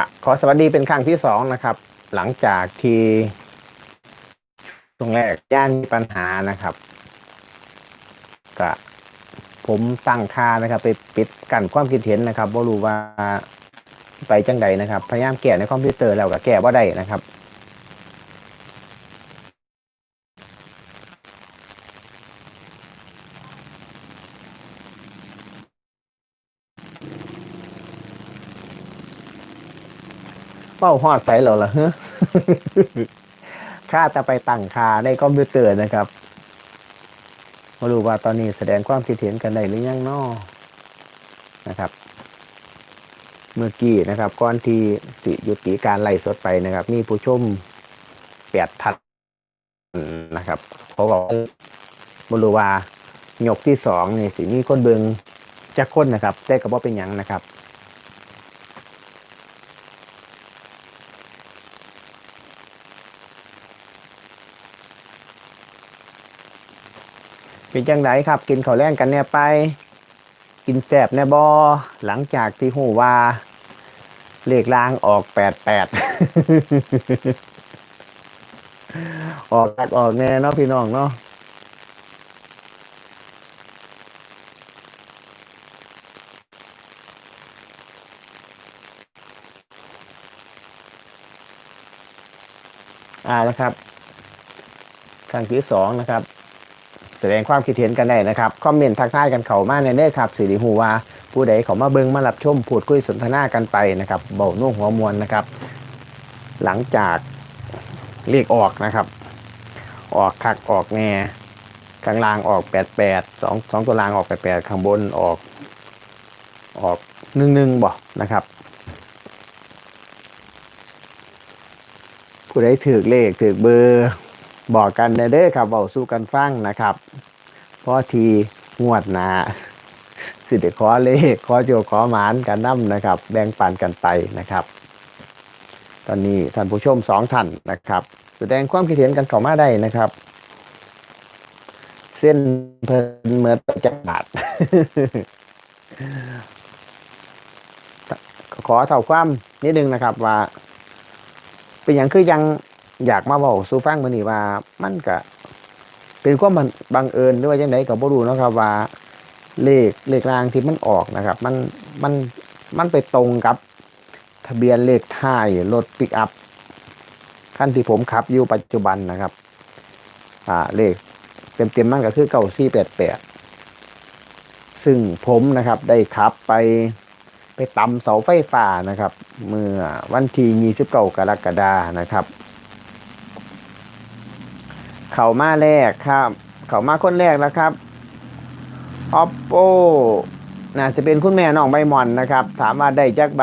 ะขอสวัสดีเป็นครั้งที่สองนะครับ หลังจากที่ตรงแรกย่านมีปัญหานะครับกะผมตั้งค่านะครับ ไปปิดกันความคิดเห็นนะครับว่ารู้ว่าไปจังใดนะครับ พยายามแก้ในคอมพิวเตอร์แล้วก็แก้ว่าได้นะครับ เป้าฮอดใส่เหรอล่ะฮะค่าจะไปตั้งค่าในคอมพิวเตอร์นะครับมารู้ว่าตอนนี้แสดงความคิดเห็นกันได้หรือยังนอนะครับ เมื่อกี้นะครับก่อนที่สิยุติการไล่สดไปนะครับ มีผู้ชมแปดทัดนะครับเขาบอกว่ารู้ว่ายกที่สองนี่สิมีคนเบิงจะคนนะครับได้กับว่าเป็นหยังนะครับ เป็นจังไดครับ กินข้าวแรงกันเนี่ยไป กินแสบแน่บอหลังจากที่หูว่า เลขลางออกแปดแปดออกตัดออกแน่เนาะพี่น้องเนาะอ่านะครับครั้งที่สองนะครับ แสดงความคิดเห็นกันได้นะครับ คอมเมนต์ทักทายกันเขามาในเด้อครับสิริหูว่าผู้ใดเขามาเบิงมารับชมพูดคุยสนทนากันไปนะครับเบานุ่งหัวมวลนะครับ หลังจากเรียกออกนะครับ ออกคักออกแง่ข้างล่างออกแปดแปดสองสองตัวล่างออกแปดแปดข้างบนออกออกหนึ่งหนึ่งบ่นะครับ ผู้ใดถือเลขถือเบอร์ บอกกันเด้อครับเบาสู้กันฟังนะครับพราะทีงวดหนาสิเดขอเลขขอโจขอหมานกันน้ำนะครับ แบ่งปันกันไปนะครับ ตอนนี้ท่านผู้ชมสองท่านนะครับ แสดงความคิดเห็นกันเข้ามาได้นะครับ เส้นเพลินเหมือนจักบาทขอเท่าความนิดนึงนะครับว่า เป็นอย่างคือยัง อยากมาบอกสู่ฟังมื้อนี้ว่า มันก็เป็นความบังบังเอิญหรือว่าจังไดก็บ่รู้นะครับว่า เลขเลขรางที่มันออกนะครับ มันมันมันไปตรงกับ ทะเบียนเลขท้ายรถปิกอัพคันที่ผมขับอยู่ปัจจุบันนะครับ อ่าเลขเต็มๆมันก็คือ9488ซึ่งผมนะครับได้ขับไปไปตำเสาไฟฟ้านะครับ เมื่อวันที่29กรกฎานะครับ เขามาแรกครับ เขามาคนแรกแล้วครับ oppo น่าจะเป็นคุณแม่น้องใบหมอนนะครับ ถามว่าได้จักใบ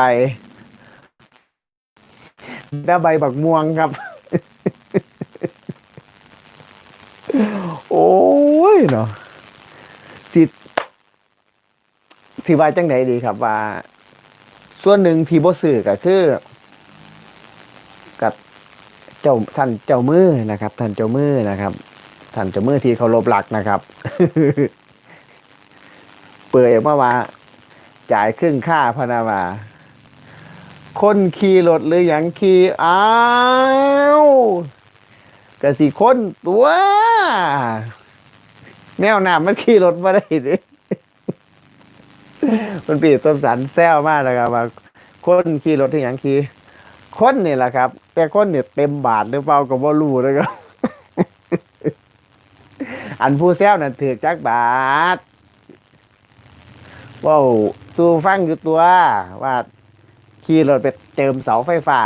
ได้ใบบักม่วงครับ โอ้ยเนาะสิสิว่าจังไหนดีครับว่า ส่วนหนึ่งที่บ่ซื้อก็คือ เจ้าท่านเจ้ามือนะครับ ท่านเจ้ามือนะครับ ท่านเจ้ามือที่เคารพหลักนะครับ เปิดออกมาว่าจ่ายครึ่งค่าพนาว่าคนขี่รถหรือหยังขี่อ้าวกะสิคนตัวแนวหนามันขี่รถมาได้ดิมันปีต้นสันแซวมากนะครับว่าคนขี่รถที่หยังขี่ คนนี่แหละครับ แต่คนเนี่ยเต็มบาทหรือเปล่าก็บ่รู้นะครับ อันผู้แซวนั่นถือจักบาทว้าวสู้ฟังอยู่ตัว ว่าขี่รถไปเจิมเสาไฟฟ้า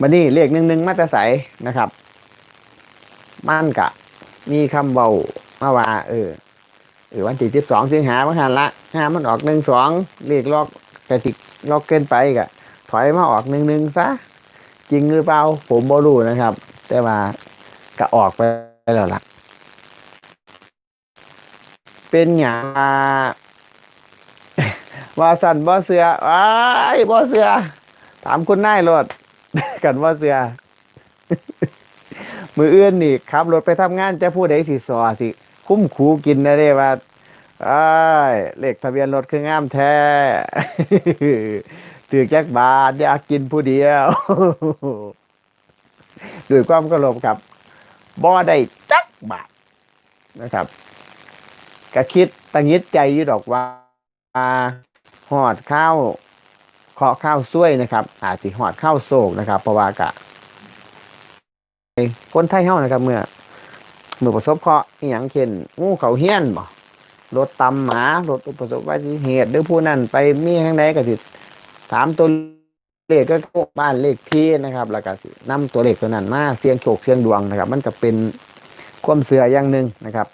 มานี่เลขหนึ่งหนึ่งมาตรใสนะครับ มั่นกะ มีคำเบามาว่า เออ เออวันที่สิบสองสิงหาเมื่อหันละห้ามันออกหนึ่งสองเลขลอกกระติกลอกเกินไปกะถอยมาออกหนึ่งหนึ่งซะจริงหรือเปล่าผมบ่รู้นะครับ แต่ว่าก็ออกไปแล้วล่ะ เป็นอย่างว่าสันบ่เสืออ้ายบ่เสือ ถามคุณนายรถกันว่เสือ มือเอื่นนี่ขับรถไปทำงานจะพูดใดสิสอสิ คุ้มคูกินนะเด้ว่าไอ้ายเลขทะเบียนรถคืองามแท้ถือแจ็คบาทอยากกินผู้เดียวด้วยความเคารพครับบ่ได้จักบาทนะครับก็คิดตังยิดใจยู่ดอกว่าหอดข้าวเคาะข้าวซ้วยนะครับ อาจสิหอดข้าวโศกนะครับเพราะว่ากะคนไทยเฮานะครับ เมื่อ มื่อประสบเคราะห์อหย่างเช่นงูเขาเฮี้ยนบ่รถตำหมารถประสบอุบัติเหตุหรือผู้นั้นไปมีทางใดก็สิถามตัวเลขก็พวกบ้านเลขที่นะครับ แล้วก็สินำตัวเลขตัวนั้นมาเสียงโชคเสียงดวงนะครับ มันก็เป็นความเสืออย่างหนึ่งนะครับ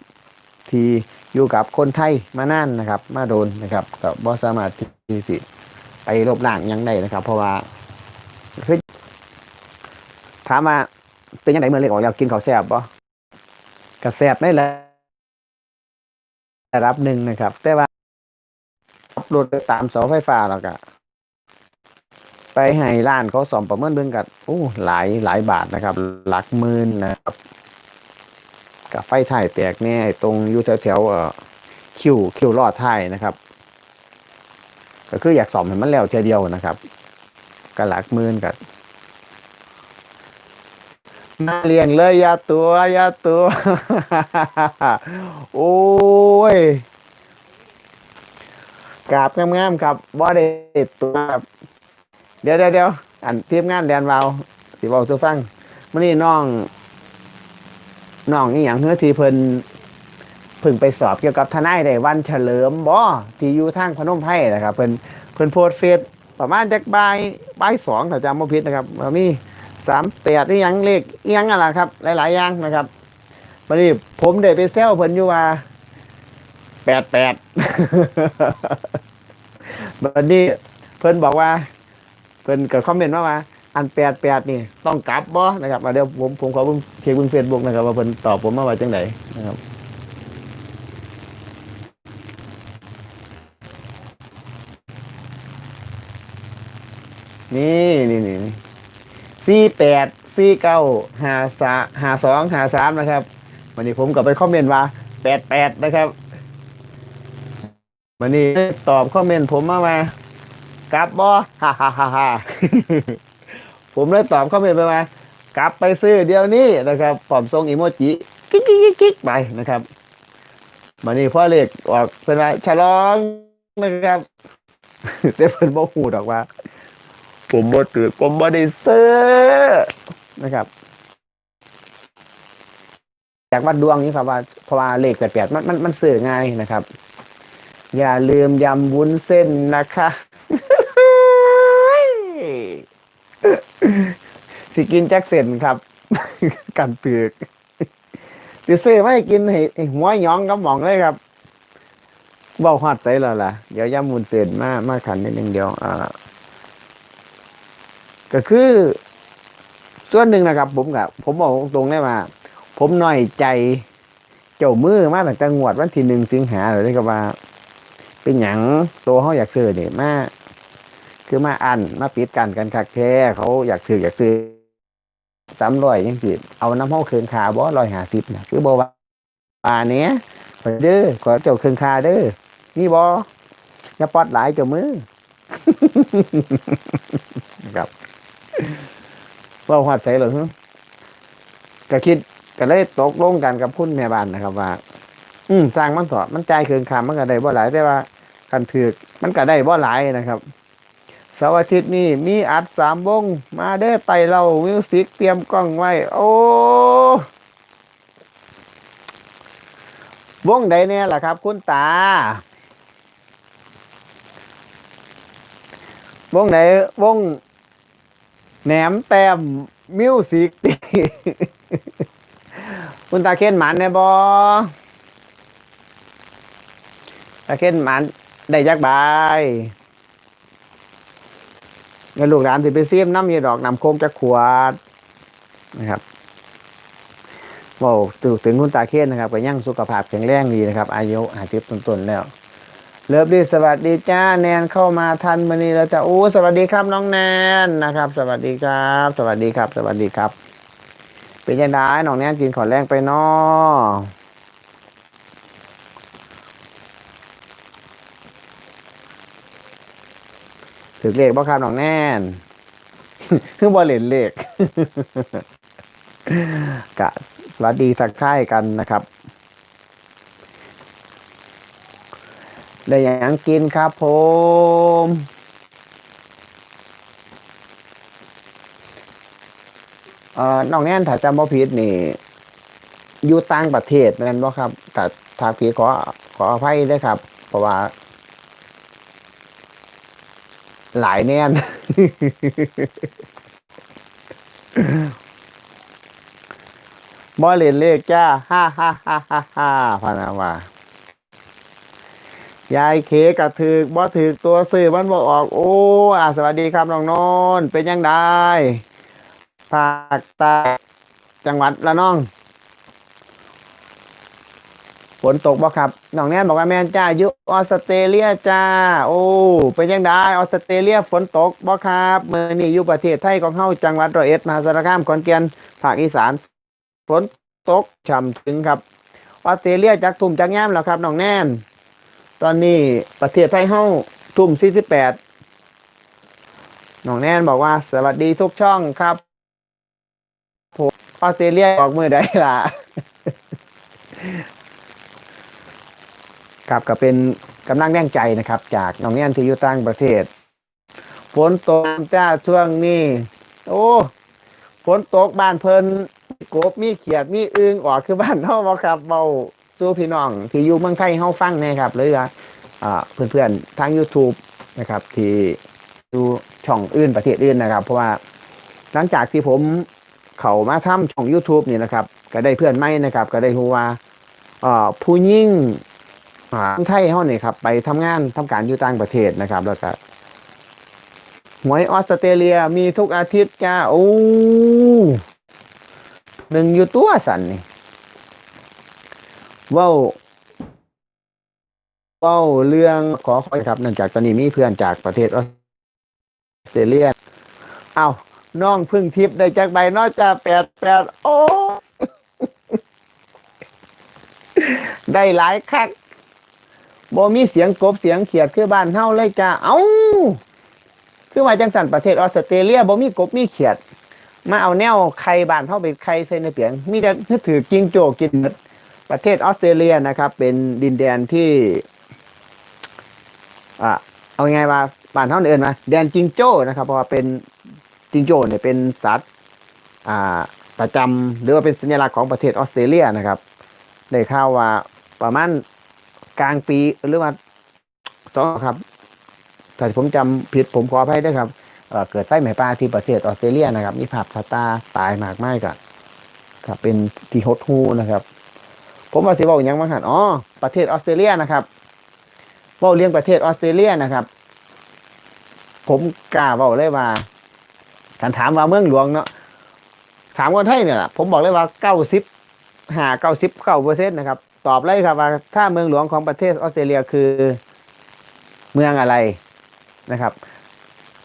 ที่อยู่กับคนไทยมานานนะครับ มาโดนนะครับก็บ่สามารถที่สิไปลบล้างยังได้นะครับ เพราะว่าถามว่าเป็นยังไงเมื่อเล็กออกแล้วกินข้าวแซ่บบ่ ก็แซ่บได้แหละระดับหนึ่งนะครับ แต่ว่าขับรถตามเสาไฟฟ้าแล้วก็ไปให้ร้านเขาสอมประเมินเบิ่งกับโอ้หลายหลายบาทนะครับ หลักหมื่นนะครับ กับไฟถ่ายแตกเนี่ยตรงอยู่แถวแถวเอ่อคิวคิวลอดท้ายนะครับ ก็คืออยากสอมให้มันแล้วเทียเดียวนะครับ ก็หลักหมื่นกับ มาเลี้ยงเลยยาตัวยาตัว โอ้ยกราบงามๆครับบ่ได้ตัวครับเดี๋ยวเดี๋ยวเดี๋ยวอันทีมงานแดนวาวสิบอกสู่ฟังมื่อนี้น้องน้องนี่อย่างเฮือทีเพิ่นเพิ่งไปสอบเกี่ยวกับทนายได้วันเฉลิมบ่ที่อยู่ทางพนมไพรนะครับ เพิ่นเพิ่นโพสต์เฟซประมาณจักบ่ายบ่ายสองถ้าจำบ่ผิดนะครับว่ามี สามแปดนี่ยังเลขอียังอะไรครับ หลายๆอย่างนะครับวันนี้ผมได้ไปแซวเพิ่นอยู่ว่าแปดแปดวันนี้เพิ่นบอกว่า เพิ่นก็คอมเมนต์มาว่า อันแปดแปดนี่ ต้องกลับบ่นะครับมาเดี๋ยวผมผมขอเบิ่งเช็คเบิ่งเฟซบุ๊กนะครับ ว่าเพิ่นตอบผมมาว่าจังไดนะครับนี่นี่นี่ สี่แปดสี่เก้าห้าสาห้าสองห้าสามนะครับ วันนี้ผมก็ไปคอมเมนต์ว่าแปดแปดนะครับ วันนี้ตอบคอมเมนต์ผมมาว่ากลับบ่ฮ่าฮ่าฮ่าฮ่าผมเลยตอบเข้าไปไปว่ากลับไปซื้อเดี๋ยวนี้นะครับพร้อมส่งอีโมจิกิ๊กกิ๊กกิ๊กไปนะครับวันนี้พ่อเล็กออกเป็นว่าฉลองนะครับแต่เพิ่นบ่ฮู้ดอกว่า ผมบ่ตื่นผมบ่ได้ซื้อนะครับจากวัดดวงนี้ครับว่าเพราะว่าเลขแปดๆมันมันมันเสื่อง่ายนะครับ อย่าลืมยำวุ้นเส้นนะคะสิกินแจ็คเซนครับ กันเปลือกสิซื้อไม่กินให้หัวหยองกับหมองเลยครับเบาฮอดใจแล้วล่ะ เดี๋ยวยำมุนเส้นมามาขันนิดนึงเดียวอ่า ก็คือ ส่วนหนึ่งนะครับ ผมกับผมบอกตรงๆได้ว่า ผมน้อยใจเจ้ามือมาตั้งแต่งวดวันที่หนึ่งสิงหาเลยครับว่า เป็นหยังตัวเขาอยากซื้อเนี่ยมาคือมาอันมาปิดกันกันคักแท้เขาอยากซื้ออยากซื้อสามร้อยยังสิเอาน้ำห้องเครื่องคาบ่ร้อยหาสิบนะคือบ่ว่าป่าเนี้ยเด้อขอเจ้าเครื่องคาเด้อนี่บ่อย่าปอดหลายเจ้ามือนะครับ เว่าหัดใส่เหรอฮึก็คิดก็เลยตกลงกันกับคุณแม่บ้านนะครับ ว่า อืมสร้างมันต่อมันจ่ายเคืองคามันก็ได้บ่หลายแต่ว่าคันถือมันก็ได้บ่หลายนะครับเสาร์อาทิตย์นี้มีอัดสามวงมาเด้อไตเรามิวสิกเตรียมกล้องไว้ โอ้วงใดเนี่ยล่ะครับ คุณตาวงไหนวง แหนมแต้มมิวสิกคุณตาเค้นหมันเนี่ยบอตาเค้นหมันได้จักบายเงินลูกหลานที่ไปเสียมน้ำยีดอกนำโคมจะขวดนะครับบอกถึงคุณตาเค้นนะครับก็ยังสุขภาพแข็งแรงดีนะครับ อายุหาสิบต้นๆแล้ว เลิฟดีสวัสดีจ้าแนนเข้ามาทันวันนี้เราจะโอ้สวัสดีครับน้องแนนนะครับ สวัสดีครับ สวัสดีครับ สวัสดีครับ เป็นยังไงน้องแนนกินขอแรงไปนอถือเลขบ่ครับน้องแนนเพิ่บอเล่นเลขกะสวัสดีสักท่ายกันนะครับ ได้หยังกินครับผม เอ่อน้องแน่นถ้าจำบ่ผิดนี่ อยู่ต่างประเทศแม่นบ่ครับแต่ถ้าผิดขอขออภัยด้วยครับ เพราะว่า หลายแน่น บ่เล่นเลขจ้า ฮ่าฮ่าฮ่าฮ่าฮ่าพานาว่า ยายเคกระถือบ่ถือตัวสื่อมันบอกออก โอ้อาสวัสดีครับน้องนนเป็นยังไงภาคใต้จังหวัดละน้องฝนตกบ่ครับน้องแนนบอกว่าแม่นจ้าอยู่ออสเตรเลียจ้า โอ้เป็นยังไงออสเตรเลียฝนตกบ่ครับเมื่อนี้อยู่ประเทศไทยของเฮาจังหวัดร้อยเอ็ดมหาสารคามขอนแก่นภาคอีสานฝนตกช่ำถึงครับออสเตรเลียจักทุ่มจักแง้มแล้วครับน้องแนน ตอนนี้ประเทศไทยเฮาทุ่ม48น้องแนนบอกว่า สวัสดีทุกช่องครับผมออสเตรเลียออกมือได้ล่ะครับก็เป็นกำลังแรงใจนะครับ จากน้องแนนที่อยู่ต่างประเทศฝนตกจ้าช่วงนี้ โอ้ฝนตกบ้านเพิ่นกบมีเขียดมีอึงออกคือบ้านเฮาบ่ครับเบา สู่พี่น้องที่อยู่เมืองไทยเฮาฟังแน่ครับหรือว่าอ่าเพื่อนๆทาง YouTube นะครับ ที่ดูช่องอื่นประเทศอื่นนะครับ เพราะว่าหลังจากที่ผมเข้ามาทำช่อง YouTube นี่นะครับ ก็ได้เพื่อนใหม่นะครับ ก็ได้รู้ว่าอ่ผู้ยิ่งอ่าไทยเฮานี่ครับ ไปทำงานทำการอยู่ต่างประเทศนะครับ แล้วก็หวยออสเตรเลียมีทุกอาทิตย์จ้าโอ้หนึ่งอยู่ตัวสันนี่ เว้าเว้าเรื่องขอคอยครับเนื่องจากตอนนี้มีเพื่อนจากประเทศออสเตรเลียเอาน้องพึ่งทิพย์ได้จากใบนอกจากแปดแปดโอ้ได้หลายคักบ่มีเสียงกบเสียงเขียดคือบ้านเฮาเลยจ้าเอ้าคือว่าจังสันประเทศออสเตรเลียบ่มีกบมีเขียด มาเอาแนวไข่บ้านเฮาไปไข่ใส่ในเปียง มีแต่ถือจิงโจกิน ประเทศออสเตรเลียนะครับ เป็นดินแดนที่อ่าเอาไงว่าบ้านเฮาเอิ้นมาแดนจิงโจ้นะครับ เพราะว่าเป็นจิงโจ้เนี่ยเป็นสัตว์อ่าประจำหรือว่าเป็นสัญลักษณ์ของประเทศออสเตรเลียนะครับได้ข่าวว่าประมาณกลางปีหรือว่าสองครับถ้าผมจำผิดผมขออภัยด้วยครับเเกิดไฟไหม้ป่าที่ประเทศออสเตรเลียนะครับ มีภาพสตาตายมากมายกับครับเป็นที่ฮดฮูนะครับ ผมว่าสิบอกอย่างว่าหันอ๋อประเทศออสเตรเลียนะครับเว่าเรื่องประเทศออสเตรเลียนะครับ ผมกล้าบอกเลยว่าการถามว่าเมืองหลวงเนาะถามคนไทยเนี่ยผมบอกเลยว่าเก้าสิบหาเก้าสิบเก้าเปอร์เซ็นต์นะครับ ตอบเลยครับว่าถ้าเมืองหลวงของประเทศออสเตรเลียคือเมืองอะไรนะครับ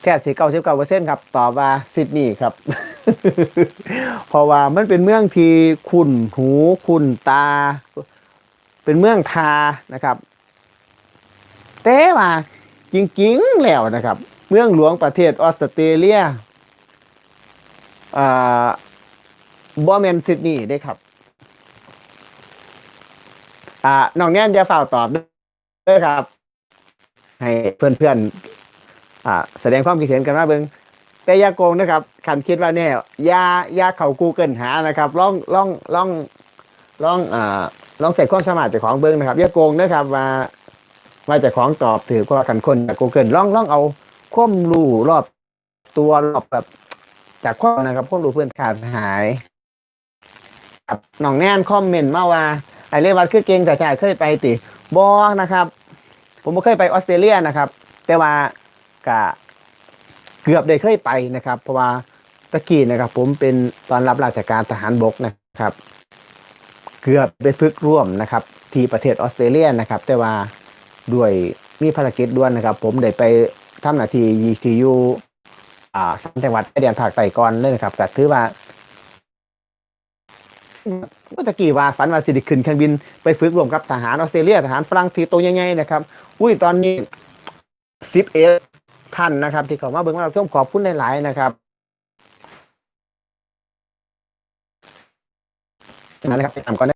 แค่สี่เก้าสิบเก้าเปอร์เซ็นต์ครับตอบว่าซิดนีย์ครับ เพราะว่ามันเป็นเมืองที่คุณหูคุณตา เป็นเมืองทานะครับ แต่ว่าจริงๆแล้วนะครับ เมืองหลวงประเทศออสเตรเลียบอแมนซิดนีย์ได้ครับอ่าน้องแน่นจะฝ่าตอบด้วยครับ ให้เพื่อนๆอ่า แสดงความคิดเห็นกันว่าเบิง แต่ยาโกงนะครับขันคิดว่าเนี่ยยายาเขา Google หานะครับลองลองลองลองอ่าลองเสร็จความสมารถเจากของเบิงนะครับยาโกงนะครับว่าว่าเจะของตอบถือว่ากันคนจาก Google ลองลองเอาข้อมรูรอบตัวรอบแบบจากข้อนะครับข้อมรู้เพื่อนขาดหายครับน้องแน่นคอมเมนต์มาว่าไอเรียกว่าคือเก่งแต่จ่ายเคยไปติบอนะครับ ผมเคยไปออสเตรเลียนะครับ แต่ว่ากะ เกือบได้เคยไปนะครับ เพราะว่าตะกี้นะครับ ผมเป็นตอนรับราชการทหารบกนะครับ เกือบได้ฝึกร่วมนะครับ ที่ประเทศออสเตรเลียนะครับ แต่ว่าด้วยมีภารกิจด่วนนะครับ ผมได้ไปทำหน้าที่ที่อยู่อ่าสามจังหวัดชายแดนภาคใต้ก่อนเลยนะครับก็ถือว่าเมื่อตะกี้ว่าฝันว่าสิได้ขึ้นเครื่องบินไปฝึกร่วมกับทหารออสเตรเลียทหารฝรั่งที่ตัวใหญ่ๆนะครับ อุ้ยตอนนี้สิบเอ ท่านนะครับ ที่เข้ามาเบิ่งมารับชมขอบคุณหลายๆนะครับนั่นนะครับตามก่อน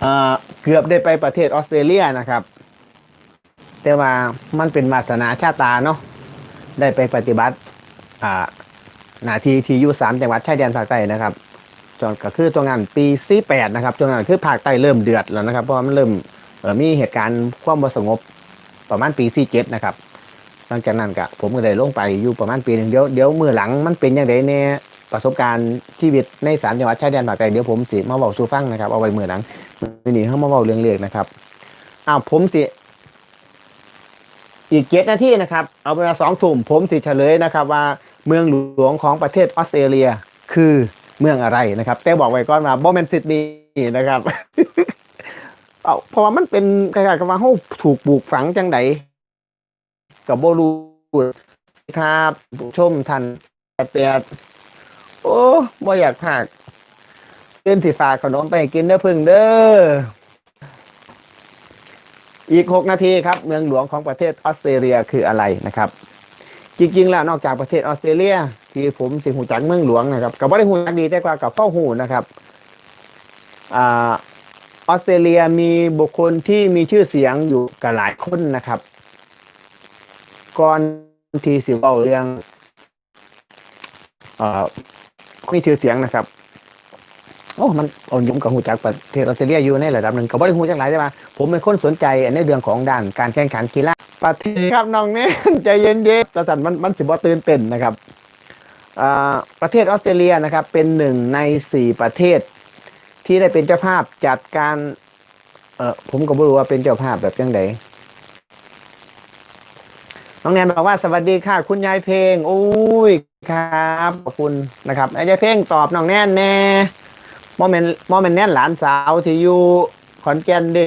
เออเกือบได้ไปประเทศออสเตรเลียนะครับ แต่ว่ามันเป็นมาสนาชาตาเนาะได้ไปปฏิบัติอ่าหนาทีทียูสามจังหวัดชายแดนภาคใต้นะครับจนก็คือตัวงานปีสี่แปดนะครับตัวงานคือภาคใต้เริ่มเดือดแล้วนะครับ เพราะมันเริ่ม มีเหตุการณ์ความบ่สงบประมาณปีสี่เจ็ดนะครับ หลังจากนั้นก็ผมก็ได้ลงไปอยู่ประมาณปีหนึ่งเดี๋ยวเดี๋ยวมือหลังมันเป็นยังไงแน่ประสบการณ์ชีวิตในสามจังหวัดชายแดนภาคใต้เดี๋ยวผมสิมาบอกสู่ฟังนะครับเอาไว้มือหลังวันนี้เขามาบอกเรื่องเล็กนะครับอ้าวผมสิอีกเจ็ดนาทีนะครับ เอาเวลาสองทุ่มผมสิเฉลยนะครับ ว่าเมืองหลวงของประเทศออสเตรเลียคือเมืองอะไรนะครับ แต่บอกไว้ก่อนว่าบอมเมนซิดนีย์นะครับ เอาเพราะว่ามันเป็นคล้ายๆกับว่าเขาถูกปลูกฝังจังไดกับโบรูครับผู้ชมทันแปดโอ้บ่อยากพากเกินสิฝากขนมไปกินเด้อพึ่งเด้ออีก6นาทีครับ เมืองหลวงของประเทศออสเตรเลียคืออะไรนะครับ จริง ๆ แล้วนอกจากประเทศออสเตรเลีย ที่ผมสิหูจักเมืองหลวงนะครับกับว่าได้หูจักดีแต่กว่ากับเฝ้าหูนะครับ อ่า ออสเตรเลียมีบุคคลที่มีชื่อเสียงอยู่กับหลายคนนะครับ ก่อนที่สิเว้าเรื่องเอ่อมีชื่อเสียงนะครับโอ้มันเอายมกับหูจักประเทศออสเตรเลียอยู่ในระดับหนึ่งก็บ่ได้หูจักหลายใช่ไหมผมเป็นคนสนใจในเรื่องของด้านการแข่งขันกีฬาประเทศครับน้องเนี่ยใจเย็นๆกระสันมันมันสิบ่ตื่นเต้นนะครับอ่าประเทศออสเตรเลียนะครับ เป็นหนึ่งในสี่ประเทศ ที่ได้เป็นเจ้าภาพจัดการ เออผมก็ไม่รู้ว่าเป็นเจ้าภาพแบบยังไงน้องแนนบอกว่าสวัสดีค่ะ คุณยายเพลงอุ้ยครับขอบคุณนะครับยายเพลงตอบน้องแนนแน่มอมเมนมอมเมนแนนหลานสาวที่อยู่ขอนแก่นด้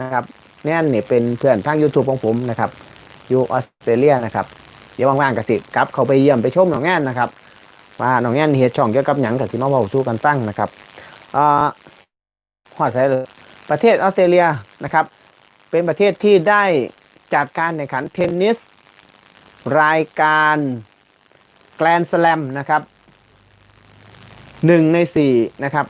นะครับ แนนนี่เป็นเพื่อนทาง YouTube ของผมนะครับอยู่ออสเตรเลียนะครับ เดี๋ยวว่างๆกสิกลับเขาไปเยี่ยมไปชมน้องแนนนะครับว่าน้องแนนเฮ็ดช่องเกี่ยวกับหยังกับที่มาเว้าสู่กันฟังนะครับ อ่าฮอดใส่เลยประเทศออสเตรเลียนะครับ เป็นประเทศที่ได้จัดการแข่งขันเทนนิส รายการแกรนด์สแลมนะครับหนึ่งในสี่นะครับ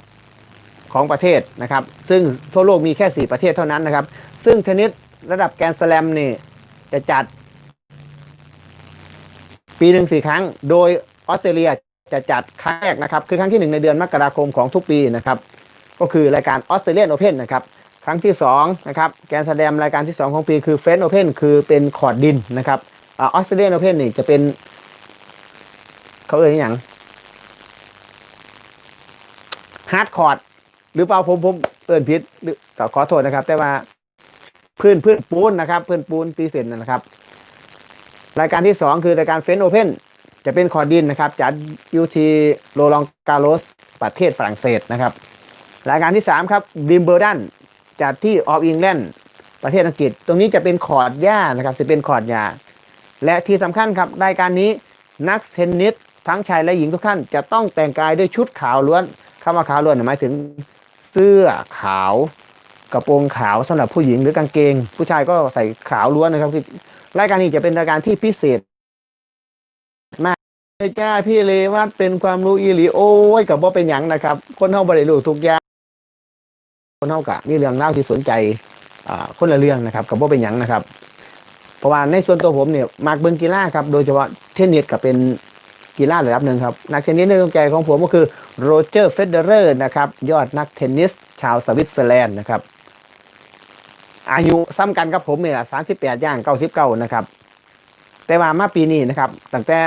ของประเทศนะครับ ซึ่งทั่วโลกมีแค่สี่ประเทศเท่านั้นนะครับ ซึ่งเทนนิสระดับแกรนด์สแลมนี่จะจัด ปีหนึ่งสี่ครั้ง โดยออสเตรเลีย จะจัดครั้งแรกนะครับ คือครั้งที่หนึ่งในเดือนมกราคมของทุกปีนะครับ ก็คือรายการออสเตรเลียนโอเพนนะครับ ครั้งที่2นะครับแกรนด์สแลมรายการที่ 2 ของปีคือเฟนโอเพนคือเป็นคอร์ดดินนะครับออสเตรเลียนโอเพนนี่จะเป็น เขาเอ่ยอย่างฮาร์ดคอร์ดหรือเปล่าผมผมเอ่นผิดหรือขอขอโทษนะครับ แต่ว่าพื้นพื้นปูนนะครับ พื้นปูนตีเซนนะครับ รายการที่ 2 คือรายการเฟนโอเพน จะเป็นคอร์ดินนะครับจัดอยู่ที่โรลองกาโลสประเทศฝรั่งเศสนะครับรายการที่ 3 ครับวิมเบิลดันจัดที่ออฟอิงแลนด์ประเทศอังกฤษ ตรงนี้จะเป็นคอร์ดหญ้านะครับจะเป็นคอร์ดหญ้าและที่สำคัญครับรายการนี้นักเทนนิสทั้งชายและหญิงทุกท่านจะต้องแต่งกายด้วยชุดขาวล้วนคำว่าขาวล้วนหมายถึงเสื้อขาวกระโปรงขาวสำหรับผู้หญิงหรือกางเกง ผู้ชายก็ใส่ขาวล้วนนะครับรายการนี้จะเป็นรายการที่พิเศษ ไม่กล้าพี่เลยว่าเป็นความรู้อีหลีโอ้ยกับว่าเป็นหยังนะครับ คนเท่าบริรู้ทุกอย่างคนเท่ากับนี่เรื่องเล่าที่สนใจอ่าคนละเรื่องนะครับ กับว่าเป็นหยังนะครับ เพราะว่าในส่วนตัวผมเนี่ยมากเบิงกีฬาครับโดยเฉพาะเทนนิสกับเป็นกีฬาระดับหนึ่งครับ นักเทนนิสในดวงใจของผมก็คือโรเจอร์เฟเดอเรอร์นะครับยอดนักเทนนิสชาวสวิตเซอร์แลนด์นะครับ อายุซ้ำกันกับผมเนี่ยสามสิบแปดย่างเก้าสิบเก้านะครับ แต่ว่ามาปีนี้นะครับตั้งแต่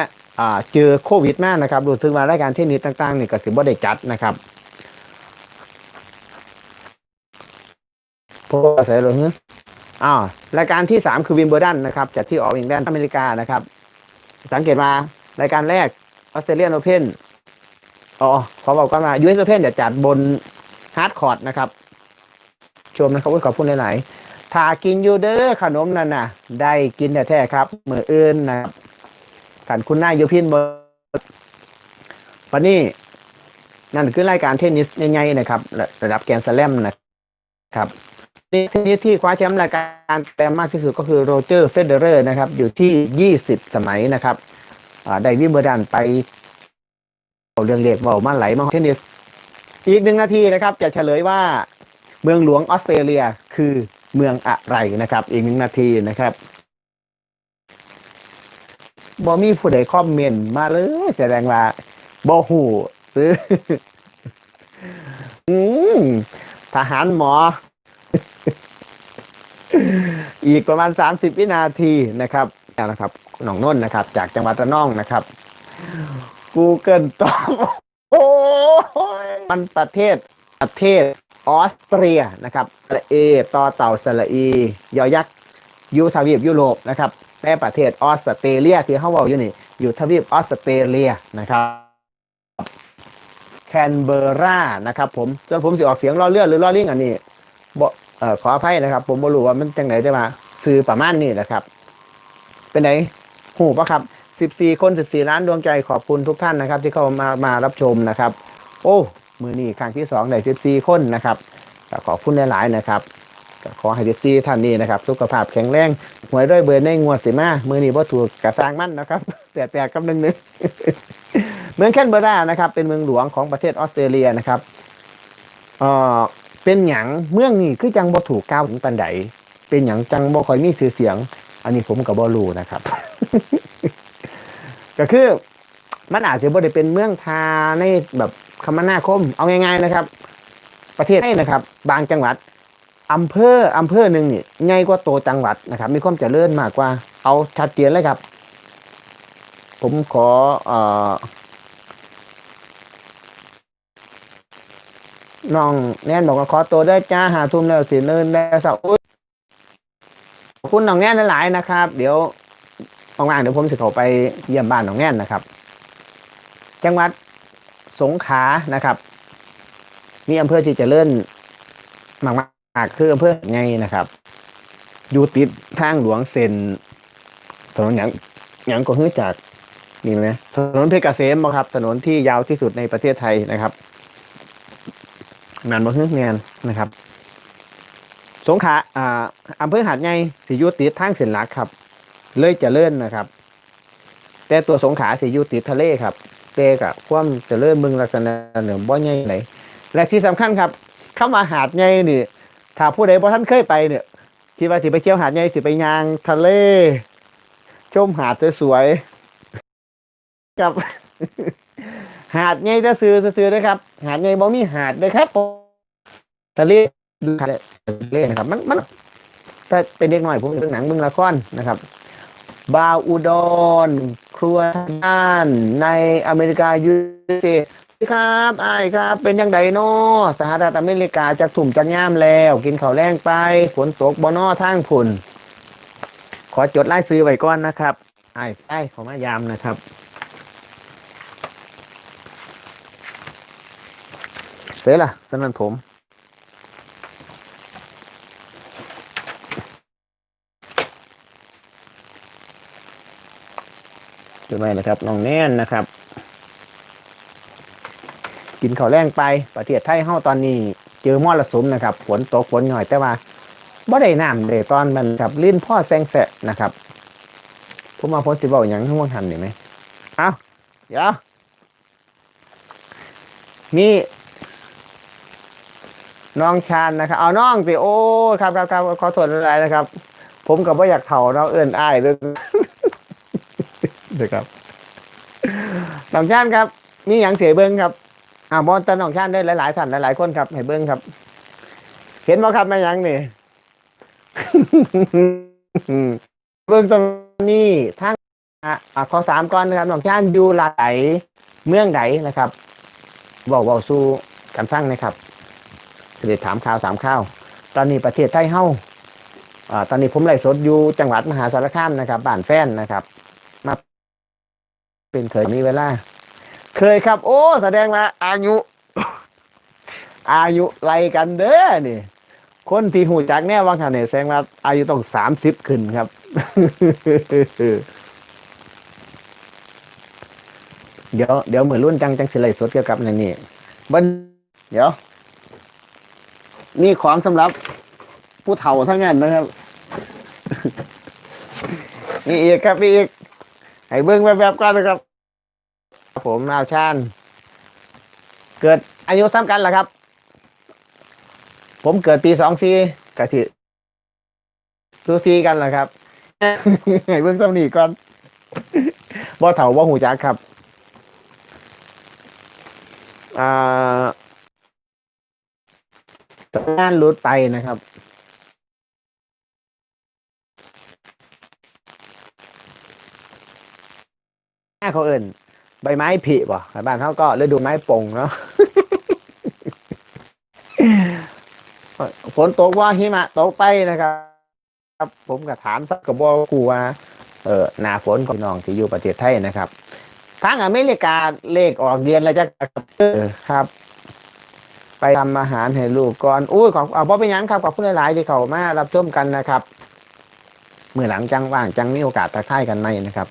เจอโควิดมานะครับรู้สึกว่ารายการเทนนิสต่างๆนี่ก็สิบ่ได้จัดนะครับพราะว่าใส่เลยฮะอ่ารายการที่สามคือวิมเบ l ดันนะครับจัดที่ออฟอิงแลนด์อเมริกานะครับ สังเกตมารายการแรกออสเตรเลียนโอเพนอ๋อขอบอกก่อนว่ายูเอสโอเพนจะจัดบนฮาร์ดคอร์ดนะครับ ชมนะครับขอบคุณหลายๆถ้ากินอยูเดอร์ขนมนั่นน่ะ ได้กินแท้ครับ มืออื่นนะครับ ขันคุณนายยูพินบวันนี้นั่นคือรายการเทนนิสใหญ่ๆนะครับ ระดับแกรนด์สแลมนะครับทีนี้ที่คว้าแชมป์รายการแต้มมากที่สุดก็คือโรเจอร์เฟเดเรอร์นะครับ อยู่ที่ 20 สมัยนะครับได้วิมเบลดันไปเอาเรื่องเรียกเบามาไหลมาเทนนิส อีกหนึ่งนาทีนะครับ จะเฉลยว่าเมืองหลวงออสเตรเลียคือเมืองอะไรนะครับ อีกหนึ่งนาทีนะครับ บอมีผู้ใดคอมเมนต์มาเลยแสดงว่าบอหูหรือ อืมทหารหมอ อีกประมาณ30วินาทีนะครับเอาละครับหนองน้นนะครับ จากจังหวัดระนองนะครับ Google ตอบโอ้ยมันประเทศประเทศออสเตรียนะครับสระเอต่อเต่าสระอียอยักษ์ยูทวีปยุโรปนะครับ แม่ประเทศออสเตรเลียที่เขาบอกอยู่นี่ อยู่ทวีปออสเตรเลียนะครับแคนเบรานะครับผมส่วนผมสิออกเสียงล้อเลือนหรือล้อลิงอันนี้บ่เอ่อขออภัยนะครับ ผมบ่รู้ว่ามันจังไหนได้มาซื้อประมาณนี้นะครับ เป็นไหนหูปะครับ 14 คน 14 ล้านดวงใจขอบคุณทุกท่านนะครับ ที่เข้ามามารับชมนะครับ โอ้ มือนี้ครั้งที่2ได้14 คนนะครับขอบคุณหลายๆนะครับ ก็ขอให้14ท่านนี้นะครับ สุขภาพแข็งแรงหวยด้วยเบอร์ในงวดสิมามือนี้บ่ถูกกระสร้างมั่นนะครับแปดแปดกับหนึ่งหนึ่งเมืองแคนเบอร์รานะครับ เป็นเมืองหลวงของประเทศออสเตรเลียนะครับเอ่อเป็นหยังเมืองนี้คือจังบ่ถูกก้าวถึงปันใดเป็นหยังจังบ่คอยมีชื่อเสียง อันนี้ผมกับบ่รู้นะครับ ก็คือมันอาจจะบ่ได้เป็นเมืองทาในแบบคมนาคม เอาง่าย ๆนะครับ ประเทศไทยนะครับ บางจังหวัด อำเภออำเภอหนึ่งนี่ใหญ่กว่าโตจังหวัดนะครับ มีความเจริญมากกว่า เอาชัดเจนเลยครับ ผมขอเอ่อน้องแน่นบอกว่าขอตัวได้จ้าหาทุ่มแล้วสิเนินแล้วสาวอุ๊ยขอบคุณน้องแน่นหลายๆนะครับ เดี๋ยวว่างๆเดี๋ยวผมจะเข้าไปเยี่ยมบ้านของแน่นนะครับ จังหวัดสงขลานะครับ มีอำเภอที่เจะเลื่อน มากคืออำเภอไงนะครับ อยู่ติดทางหลวงเซนถนนหยังหยังก็คือจากนี่ไหมถนนเพชรเกษมครับ ถนนที่ยาวที่สุดในประเทศไทยนะครับแมนบ่คือแมนนะครับ สงขลาอ่าอำเภอหาดใหญ่สิยูติดทางเส้นหลักครับ เลยจะเลื่อนนะครับ แต่ตัวสงขลาสิยูติดทะเลครับแต่กับความจะเลื่อนมืองลักษณะเหนือบ่ใหญ่ไหนและที่สำคัญครับเข้ามาหาดใหญ่นี่ ถ้าผู้ใดบ่ท่านเคยไปเนี่ยคิดว่าสิไปเที่ยวหาดใหญ่สิไปยางทะเล ชมหาดสวยๆกับ หาดใหญ่จะซื้อซื้อนะครับ หาดใหญ่บ่มีหาดเลยครับทะเลดูทะเลนะครับ มันมันถ้าเป็นเด็กหน่อยผมเบิ่งหนังเบิ่งละครนะครับ บาอุดรครัวด้านในอเมริกายูเอ ครับไอ้ายครับ เป็นยังไงเนาะสหรัฐอเมริกาจากถุ่มจากย่ามแล้ว กินข้าวแรงไปฝนตกบอนอทางผุนขอจดไล่ซื้อไว้ก่อนนะครับไอ้ไอ้ขอมายามนะครับเสร็จละสนั่นผมจดไว้นะครับน้องแน่นนะครับ กินข้าวแรงไป ประเทศไทยเฮาตอนนี้ เจอมอรสุมนะครับ ฝนตกฝนหน่อยแต่ว่าบ่ได้น้ำเลยตอนมันกับลื่นพ่อแซงแสะนะครับผมมาพ้นสิบอกอย่างทั้งหมดทันนี่ไหมเอาเดี๋ยวนี่น้องชานนะครับ เอาน้องสิโอ้ครับครับครับขอโทษอะไรนะครับ ผมกับว่าอยากเถ่าเราะเอิ้นอ้ายเด้อนะครับน้องชานครับ มีอย่างเสียเบิ้งครับ อ่าบอลตาน้องชานได้หลายๆท่านหลายๆคนครับให้เบิ้งครับ เห็นบ่ครับแม่ยังนี่เบิ้งตรงนี้ทางอะอะขอสามก่อนนะครับน้องชานอยู่ไหลเมืองไหนนะครับบอกบอกสู้กันฟังนะครับจะได้ถามข่าวสามข่าว ตอนนี้ประเทศไทยเฮ้าอ่าตอนนี้ผมไล่สดอยู่จังหวัดมหาสารคามนะครับบ้านแฟนนะครับ มาเป็นเคยมีเวลา เคยครับ โอ้ แสดงว่าอายุ อายุไล่กันเด้อนี่ คนที่หูจักแน่วังคันเนี่ยแสดงว่าอายุต้องสามสิบขึ้นครับ เดี๋ยวเดี๋ยวเหมือนรุ่นจังจังสิไลสดเกี่ยวกับอันนี้บันเดี๋ยว มีของสำหรับผู้เฒ่าทั้งนั้นนะครับนี่อีกครับมีอีกให้เบิ้งแวบๆก่อนนะครับ ผมนาวชาญเกิดอายุซ้ำกันแหละครับ ผมเกิดปีสองสี่กะทิซูซีกันแหละครับให้เบิ้งซ้ำนี่ก่อนบ่เฒ่าบ่หูจักครับอ่าสัญญาณหลุดไปนะครับหน้าเขาเอิ่น ใบไม้ผลิบ่บ้านเขาก็ฤดูไม้ปงเนาะฝนตกว่าหิมะตกไปนะครับ ผมก็ถามสักกระบอกครูว่าเออหนาฝนของน้องที่อยู่ประเทศไทยนะครับทางอเมริกาเลขออกเดือนแล้วจะครับ ไปทำอาหารให้ลูกก่อนอุ้ยขอบเอาบ่เป็นหยังครับขอบคุณหลายๆที่เขามารับชมกันนะครับเมื่อหลังจังว่างจังมีโอกาสทักทายกันไหมนะครับ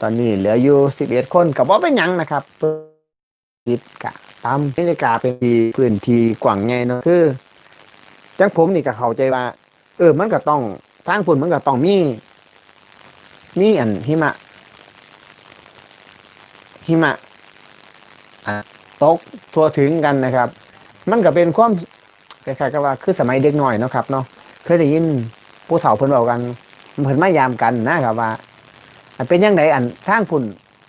ตอนนี้เหลืออยู่สิบเอ็ดคนกับบ่าเป็นยังนะครับปิดกะตามอเมริกาเป็นที่พื้นที่กว้างใหญ่เนาะคือ จังผมนี่ก็เข้าใจว่า เออมันก็ต้องทางฝุ่นมันก็ต้องมีมีอันหิมะหิมะอะตกทั่วถึงกันนะครับ มันก็เป็นความคล้ายๆกับว่าคือสมัยเด็กหน่อยเนาะครับเนาะเคยได้ยินผู้เฒ่าเพิ่นบอกกันเพิ่นมายามกันนะครับว่า อันเป็นยังไงอันทางฝุ่น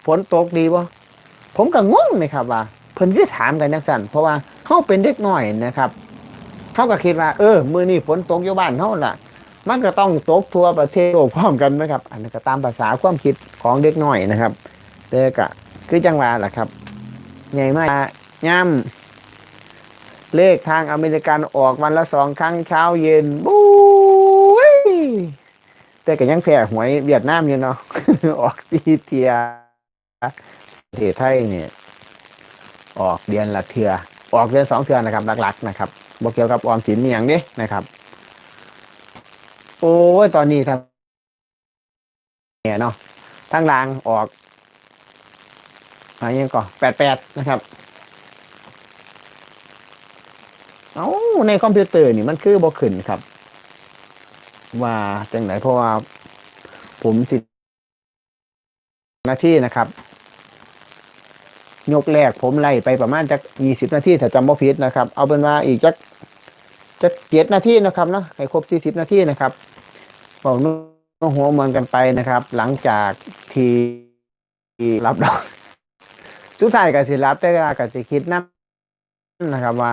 ฝนตกดีบ่ผมก็งงนะครับว่า เพิ่นคือถามกันจังซั่นเพราะว่าเฮาเป็นเด็กน้อยนะครับเขาก็คิดว่าเออมื้อนี้ฝนตกอยู่บ้านเฮาล่ะ มันก็ต้องตกทั่วประเทศโลกพร้อมกันนะครับ อันนั้นก็ตามภาษาความคิดของเด็กน้อยนะครับเด็กอะคือจังหวะแหละครับใหญ่มากย่ำเลขทางอเมริกันออกวันละสองครั้งเช้าเย็นบู๊ แต่ก็ยังแพ้หวยเวียดนามอยู่เนาะ ออกซีเทียประเทศไทยเนี่ยออกเดือนละเทือ ออกเดือนสองเทือนะครับหลักๆ นะครับบอกเกี่ยวกับออมสินอหย่างนี้นะครับ โอ้ยตอนนี้ครับเนี่ยเนาะทางรางออกอะไรยังก่อนแปดแปดนะครับเอาในคอมพิวเตอร์นี่มันคือบ่ขึ้นครับ ว่าจังไหนเพราะว่าผมสินาที่นะครับ ยกแรกผมไล่ไปประมาณจักยี่สิบนาทีถ้าจำบ่ผิดนะครับ เอาเป็นว่าอีกจักจักเจ็ดนาทีนะครับเนาะให้ครบสี่สิบนาทีนะครับบอกน้องหัวเหมือนกันไปนะครับ หลังจากที่รับดอกสุดท้ายก็สิรับแต่ก็ก็สิคิดนํนะครับว่า